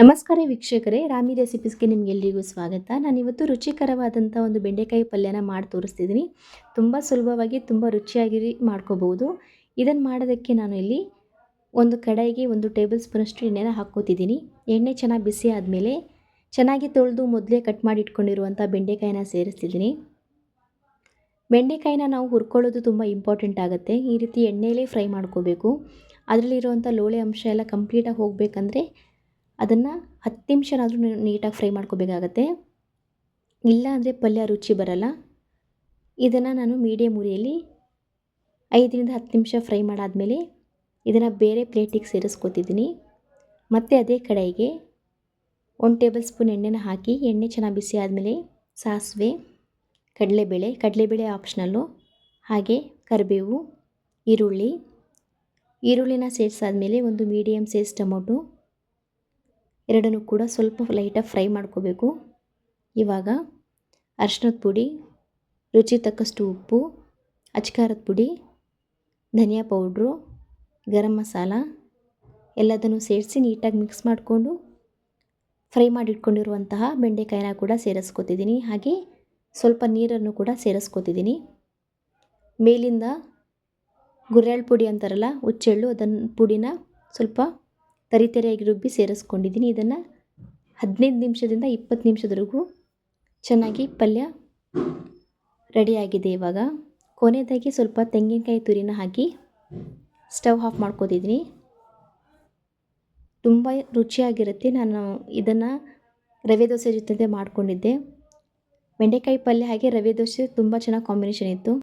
ನಮಸ್ಕಾರ ವೀಕ್ಷಕರೇ, ರಾಮಿ ರೆಸಿಪೀಸ್ಗೆ ನಿಮಗೆಲ್ಲರಿಗೂ ಸ್ವಾಗತ. ನಾನಿವತ್ತು ರುಚಿಕರವಾದಂಥ ಒಂದು ಬೆಂಡೆಕಾಯಿ ಪಲ್ಯನ ಮಾಡಿ ತೋರಿಸ್ತಿದ್ದೀನಿ. ತುಂಬ ಸುಲಭವಾಗಿ ತುಂಬ ರುಚಿಯಾಗಿ ಮಾಡ್ಕೋಬೋದು ಇದನ್ನು ಮಾಡೋದಕ್ಕೆ ನಾನು ಇಲ್ಲಿ ಒಂದು ಕಡಾಯಿಗೆ ಒಂದು ಟೇಬಲ್ ಸ್ಪೂನಷ್ಟು ಎಣ್ಣೆನ ಹಾಕ್ಕೋತಿದ್ದೀನಿ. ಎಣ್ಣೆ ಚೆನ್ನಾಗಿ ಬಿಸಿ ಆದಮೇಲೆ ಚೆನ್ನಾಗಿ ತೊಳೆದು ಮೊದಲೇ ಕಟ್ ಮಾಡಿ ಇಟ್ಕೊಂಡಿರುವಂಥ ಬೆಂಡೆಕಾಯಿನ ಸೇರಿಸ್ತಿದ್ದೀನಿ. ಬೆಂಡೆಕಾಯಿನ ನಾವು ಹುರ್ಕೊಳ್ಳೋದು ತುಂಬ ಇಂಪಾರ್ಟೆಂಟ್ ಆಗುತ್ತೆ. ಈ ರೀತಿ ಎಣ್ಣೆಯಲ್ಲೇ ಫ್ರೈ ಮಾಡ್ಕೋಬೇಕು. ಅದರಲ್ಲಿರುವಂಥ ಲೋಳೆ ಅಂಶ ಎಲ್ಲ ಕಂಪ್ಲೀಟಾಗಿ ಹೋಗಬೇಕಂದ್ರೆ ಅದನ್ನು ಹತ್ತು ನಿಮಿಷನಾದರೂ ನೀಟಾಗಿ ಫ್ರೈ ಮಾಡ್ಕೋಬೇಕಾಗತ್ತೆ. ಇಲ್ಲ ಅಂದರೆ ಪಲ್ಯ ರುಚಿ ಬರಲ್ಲ. ಇದನ್ನು ನಾನು ಮೀಡಿಯಮ್ ಉರಿಯಲ್ಲಿ ಐದರಿಂದ ಹತ್ತು ನಿಮಿಷ ಫ್ರೈ ಮಾಡಾದಮೇಲೆ ಇದನ್ನು ಬೇರೆ ಪ್ಲೇಟಿಗೆ ಸೇರಿಸ್ಕೊತಿದ್ದೀನಿ. ಮತ್ತು ಅದೇ ಕಡಾಯಿಗೆ ಒಂದು ಟೇಬಲ್ ಸ್ಪೂನ್ ಎಣ್ಣೆನ ಹಾಕಿ ಎಣ್ಣೆ ಚೆನ್ನಾಗಿ ಬಿಸಿ ಆದಮೇಲೆ ಸಾಸಿವೆ, ಕಡಲೆಬೇಳೆ ಕಡಲೆಬೇಳೆ ಆಪ್ಷನಲ್ಲು, ಹಾಗೆ ಕರಿಬೇವು, ಈರುಳ್ಳಿ. ಈರುಳ್ಳಿನ ಸೇರಿಸಾದ್ಮೇಲೆ ಒಂದು ಮೀಡಿಯಮ್ ಸೈಜ್ ಟೊಮೊಟೊ ಎರಡನ್ನೂ ಕೂಡ ಸ್ವಲ್ಪ ಲೈಟಾಗಿ ಫ್ರೈ ಮಾಡ್ಕೋಬೇಕು. ಇವಾಗ ಅರ್ಶಿನದ ಪುಡಿ, ರುಚಿ ತಕ್ಕಷ್ಟು ಉಪ್ಪು, ಅಚ್ಕಾರದ ಪುಡಿ, ಧನಿಯಾ ಪೌಡ್ರು, ಗರಂ ಮಸಾಲ ಎಲ್ಲದನ್ನು ಸೇರಿಸಿ ನೀಟಾಗಿ ಮಿಕ್ಸ್ ಮಾಡಿಕೊಂಡು ಫ್ರೈ ಮಾಡಿಟ್ಕೊಂಡಿರುವಂತಹ ಬೆಂಡೆಕಾಯಿನ ಕೂಡ ಸೇರಿಸ್ಕೊತಿದ್ದೀನಿ. ಹಾಗೆ ಸ್ವಲ್ಪ ನೀರನ್ನು ಕೂಡ ಸೇರಿಸ್ಕೊತಿದ್ದೀನಿ. ಮೇಲಿಂದ ಗುರ್ಯಾಳ್ ಪುಡಿ ಅಂತಾರಲ್ಲ ಹುಚ್ಚೆಳ್ಳು ಅದನ್ನು ಪುಡಿನ ಸ್ವಲ್ಪ ತರಿತರಿಯಾಗಿ ರುಬ್ಬಿ ಸೇರಿಸ್ಕೊಂಡಿದ್ದೀನಿ. ಇದನ್ನು ಹದಿನೈದು ನಿಮಿಷದಿಂದ ಇಪ್ಪತ್ತು ನಿಮಿಷದವರೆಗೂ ಚೆನ್ನಾಗಿ ಪಲ್ಯ ರೆಡಿಯಾಗಿದೆ ಇವಾಗ. ಕೊನೆಯದಾಗಿ ಸ್ವಲ್ಪ ತೆಂಗಿನಕಾಯಿ ತುರಿನ ಹಾಕಿ ಸ್ಟವ್ ಆಫ್ ಮಾಡ್ಕೋತಿದ್ದೀನಿ. ತುಂಬ ರುಚಿಯಾಗಿರುತ್ತೆ. ನಾನು ಇದನ್ನು ರವೆ ದೋಸೆ ಜೊತೆ ಮಾಡಿಕೊಂಡಿದ್ದೆ. ಬೆಂಡೆಕಾಯಿ ಪಲ್ಯ ಹಾಗೆ ರವೆ ದೋಸೆ ತುಂಬ ಚೆನ್ನಾಗಿ ಕಾಂಬಿನೇಷನ್ ಇತ್ತು.